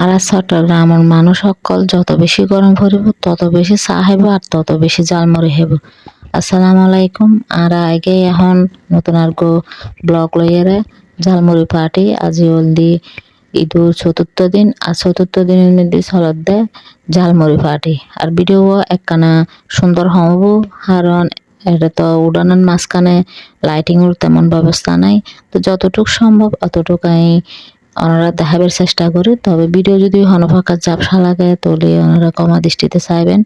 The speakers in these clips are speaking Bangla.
আর চট্টগ্রামের মানুষ সকল যত বেশি গরম পড়িব তত বেশি চাহ হেব আর তত বেশি জালমুড়ি হেব আসসালামু আলাইকুম। আর আগে এখন নতুন আর গো ব্লগ লইয়ারে ঝালমুড়ি পার্টি, আজি হলদি ঈদুর চতুর্থ দিন, আর চতুর্থ দিনের মধ্যে চলত দে ঝালমুড়ি পার্টি। আর ভিডিও একখানা সুন্দর হব, কারণ এটা তো উড়ানোর মাঝখানে লাইটিংয়ের তেমন ব্যবস্থা নাই। তো যতটুকু সম্ভব অতটুকু ওনারা দেখাবার চেষ্টা করি, তবে ভিডিও যদি হনফাকা জাপসা লাগে, তাহলে ওনারা কমা দৃষ্টিতে চাইবেন।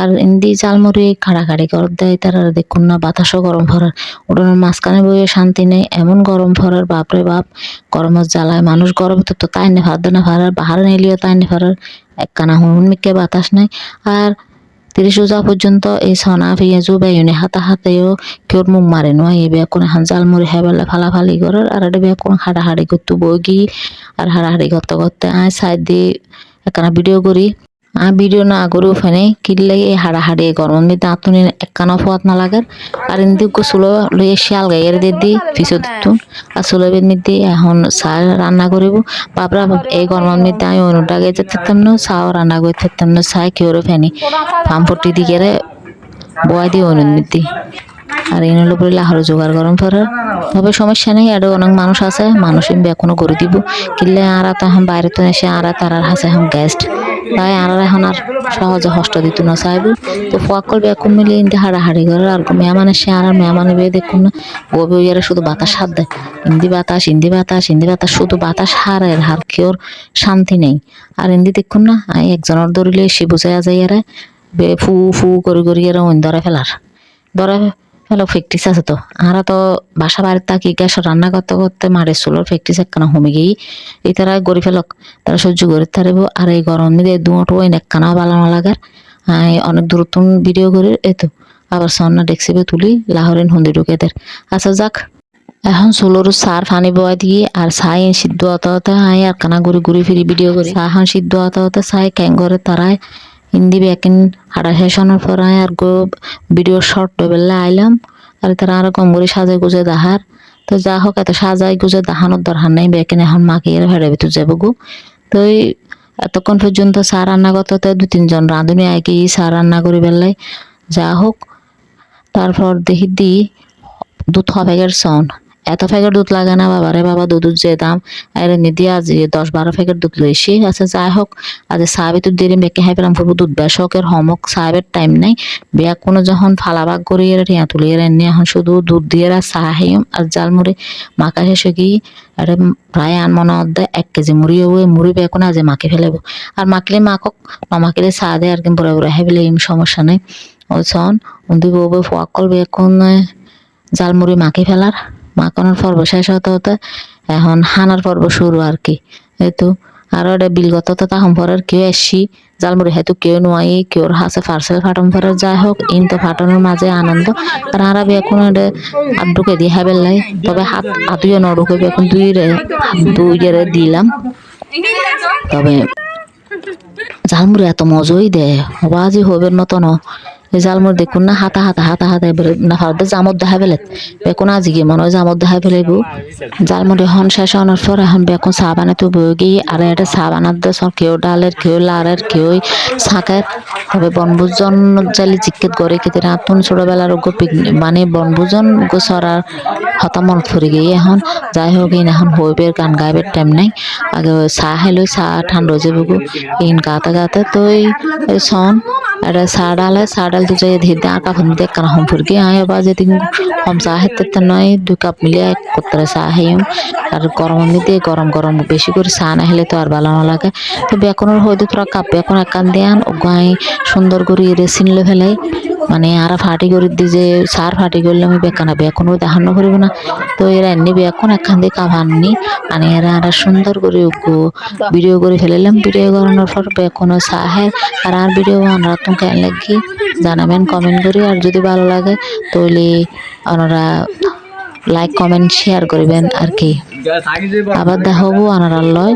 আর ইন্দি জালমুড়ি খাড়াখাড়ি করে দেয়, তারা দেখুন না, বাতাসও গরম ভরার। উড়ানোর মাঝখানে বইয়ে শান্তি নেই, এমন গরম ভরার বাপরে বাপ। গরমের জ্বালায় মানুষ গরম, তো তাই নে ভাত না ভাড়ার বাহার নিলিও তাই নে ভাড়ার একখানা হুনমিকে বাতাস নাই। আর তিরিশ রোজা পর্যন্ত এই সনা পেঁয়াজু বেয়নে হাতা হাতেও কেউ মুখ মারে নয়। এই বেয়া কোনো হাঁজাল মুড়ি হেবেলা ফালাফালি করার আর এটা বেয়া কোনো হাড়াহাড়ি করতে বগি, আর হাড়াহাড়ি করতে করতে আয় সাইড দিয়ে একখানা ভিডিও করি। আর ভিডিও না করি ফেনে কিনলে এই হাড়াহাড়ি গরম। মধ্যে আতুনি একখানা ফোয়াত না লাগার আর এমনি গোসলো লইয়ে শিয়াল গাইয়ের দিয়ে দিই পিছু দিতুন। আর চুলোবের মধ্যে এখন চা রান্না করিব। বাপরা এই গরমের মধ্যে আমি অনুটা গেছে থাকতাম না, চাও রান্না করে থাকতাম না, চাই কেউ ফেনি। পাম্পটি দিকে বয় দিয়ে অনুর মধ্যে আর এই হলো বলে লাহোর জোগাড় গরম ফেরার তবে সমস্যা নেই এটা অনেক মানুষ আছে, মানুষ এমনি এখনও করে দিব। কিনলে আর এখন বাইরে তো এসে আর তারার হাসে এখন গেস্ট তাই আর এখন আর সহজে হস্ত দিত না চাইব তো ফকল বেকুন মিলে ইন্দি হাড়াহাড়ি করে, আর মেহমান এসে আর মেহমান বিয়ে দেখুন না ও বিয়ে শুধু বাতাস হাত দেয়। ইন্দি বাতাস ইন্দি বাতাস ইন্দি বাতাস, শুধু বাতাস হারের হার কেউর শান্তি নেই। আর ইন্দি দেখুন না একজনের দৌড়িলে সে বুঝাই যাই এরা ফু ফু করে করে এরা ওই ধরে ফেলার। ধরে ফেলো ফ্যাক্টরিস আছে তো। আমরা তো বাসা বাড়ির থাকি গ্যাস রান্না করতে করতে মারে চুলোর ফ্যাক্টরিস একখানা হমে গিয়ে এই তারা গড়ি ফেলক তারা সহ্য করে থাকব আর এই গরম দিয়ে দুটো ওই একখানা বালানো লাগার। অনেক দূরত্ব ভিডিও করে এই তো। আবার সন্না ডেক্সিবে তুলি লাহরেন হুন্দি ঢুকেদের আচ্ছা যাক। এখন চুলোর সার ফানি বয় দিয়ে আর চাই সিদ্ধ হতে হতে আই আর কানা ঘুরি ঘুরি ফিরি ভিডিও করি। চা এখন সিদ্ধ হতে হতে চাই ক্যাং করে তারায় হিন্দি ব্যাকিন হাঁটা শেষ হওয়ার পর আর গো ভিডিও শর্ট বেলা আইলাম, আর তারা আরও কম করে সাজাই গুজে দাহার তো যা হোক, এত সাজাই গুজে দাহানোর দরকার নাই, ব্যাকিন এখন মাকে এর ভেড়ে ভিতর যাব গো। তো এতক্ষণ পর্যন্ত চা রান্না করতে দু তিনজন রাঁধুনি আগে চা রান্না করি বেলায়। যা হোক, তারপর দেখি দি দুধ হ প্যাকেট সন। এত প্যাকেট দুধ লাগে না বাবা রে বাবা দুধের যে দাম, আর নিদি আজ দশ বারো প্যাকেট দুধ লইছি আচ্ছা যাই হোক, আজ সাহাবি তো দেরি মেকে হাই পেলাম করব দুধ বেশকের হমক সাহেবের টাইম নাই। বিয়া কোনো যখন ফালাবাগ করি এর টিয়া তুলি এর এনে এখন শুধু দুধ দিয়ে আর চা খাইম আর জাল মুড়ি মাকা শেষে কি আরে প্রায় আন মনে অর্ধে এক কেজি মুড়ি হব মুড়ি বেকন আজ মাকে ফেলেবো? আর মাখলে মাকক নমাকিলে চা দেয় আর কি বড় বড় হাই বলে এম সমস্যা নাই। ওই সন উন্দি বউ ফকল বেকন জালমুড়ি মাখি ফেলার মাখানোর পর্ব শেষ হতে হতে এখন হানার পর্ব শুরু আর কি। এই আরও এটা বিলগত তো তাহম পরের কেউ এসছি জালমুড়ি হয়তো কেউ নোয়াই, কেউর হাসে পার্সেল ফাটন পরে যাই হোক, ইন তো ফাটানোর মাঝে আনন্দ। আর আর এখন হাত ঢুকে দিয়ে হাবেল লাই তবে হাত হাতুইও নড়ুকে এখন দুই রে দুই রে দিলাম। তবে জালমুড়ি এত মজাই দেয় হবাজি হবের মতো জালমুড়ি দেখুন না, হাতা হাতা হাতা হাতা এবারে না ফারদে জামত দেখা ফেলে বেকুন আজি গিয়ে মনে হয় জামত দেখা ফেলাইব জালমুড়ি হন শেষ হওয়ার পর এখন বেকুন চা বানাতে বয়ে গিয়ে আর এটা চা বানাতে সব কেউ ডালের কেউ লারের কেউ শাকের তবে বনভোজন জালি জিজ্ঞেস করে কেতে রাতুন ছোটবেলার গো মানে বনভোজন গো সরার হতা মন ফুরি গিয়ে এখন। যাই হোক, ইন এখন হইবের গান গাইবের টাইম নাই। আগে চা খাইলো চা ঠান্ডা যাবে গো ইন গাতে গাতে তো সন এটা সাড়াল ডালে চা ডাল তো যাই ধীর দিয়ে আঁকা ফোন দেখ কারণ হম ফুরকি আয় বা যদি হম চা খেতে নয় দুই কাপ মিলিয়ে কোত্তরে চা খাইম আর গরম দিয়ে গরম গরম বেশি করে চা না হলে তো আর ভালো না লাগে তো বেকনের হয়তো তোরা কাপ বেকন একান দেয়ান গাই সুন্দর করে রেসিন লে ফেলাই মানে আর ফাটি করে দি যে সার ফাটি করলে আমি বেকানা বেকনও দেখানো করিব না। তো এরা এমনি বেকন একখান কাপ আননি আনি এরা আর সুন্দর করে ভিডিও করে ফেলেলাম ভিডিও করানোর পর বেকনও চাহে আর আর ভিডিও বানার তুমি কেন লাগি জানাবেন কমেন্ট করি। আর যদি ভালো লাগে, তাহলে ওনারা লাইক কমেন্ট শেয়ার করবেন আর কি। আবার দেখাবো আনার লয়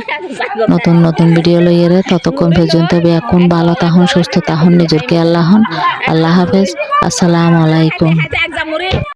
নতুন নতুন ভিডিও লইয়েরে ততক্ষণ পর্যন্ত এখন ভালো তাহন সুস্থ তাহন নিজের কে আল্লাহন আল্লাহ হাফেজ। আসসালামু আলাইকুম।